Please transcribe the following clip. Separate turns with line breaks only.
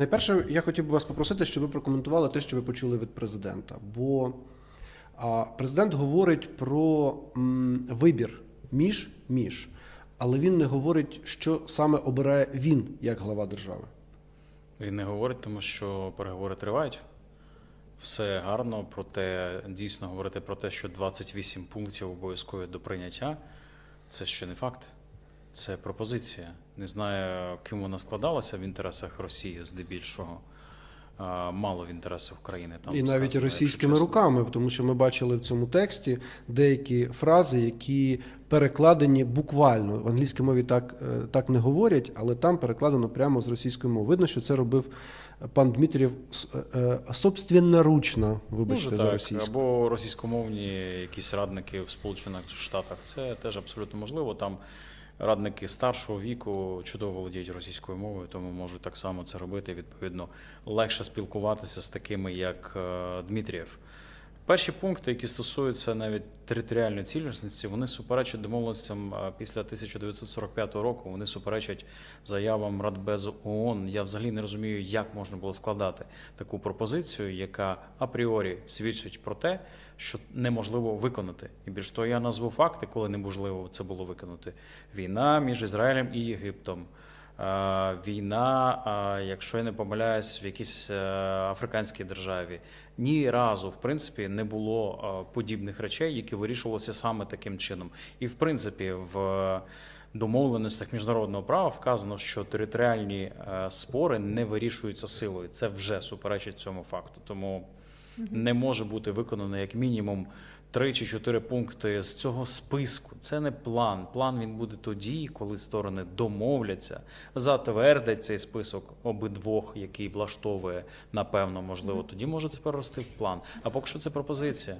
Найперше, я хотів би вас попросити, щоб ви прокоментували те, що ви почули від президента. Бо президент говорить про вибір між між, але він не говорить, що саме обирає він як глава держави.
Він не говорить, тому що переговори тривають. Все гарно, проте дійсно говорити про те, що 28 пунктів обов'язкові до прийняття це ще не факт. Це пропозиція. Не знаю, ким вона складалася в інтересах Росії здебільшого. Мало в інтересах України. Там
І навіть
сказано,
російськими руками, тому що ми бачили в цьому тексті деякі фрази, які перекладені буквально в англійській мові так, е, так не говорять, але там перекладено прямо з російської мови. Видно, що це робив пан Дмитрієв с- е, е, собственноручно, вибачте, за
так,
російську.
або російськомовні якісь радники в Сполучених Штатах. Це теж абсолютно можливо. Там радники старшого віку чудово володіють російською мовою, тому можуть так само це робити. Відповідно, легше спілкуватися з такими, як е, Дмитрієв. Перші пункти, які стосуються навіть територіальної цілісності, вони суперечать домовленостям після 1945 року. Вони суперечать заявам Радбезу ООН. Я взагалі не розумію, як можна було складати таку пропозицію, яка апріорі свідчить про те, що неможливо виконати. І більш того, я назву факти, коли неможливо це було виконати. Війна між Ізраїлем і Єгиптом. Е, Війна, е, якщо я не помиляюсь, в якійсь е, африканській державі ні разу, в принципі, не було подібних речей, які вирішувалися саме таким чином. І в принципі, в домовленостях міжнародного права вказано, що територіальні спори не вирішуються силою. Це вже суперечить цьому факту. Тому не може бути виконано як мінімум три чи чотири пункти з цього списку. Це не план. План він буде тоді, коли сторони домовляться, затвердять цей список обидвох, який влаштовує, напевно, можливо, тоді може це перерости в план. А поки що це пропозиція.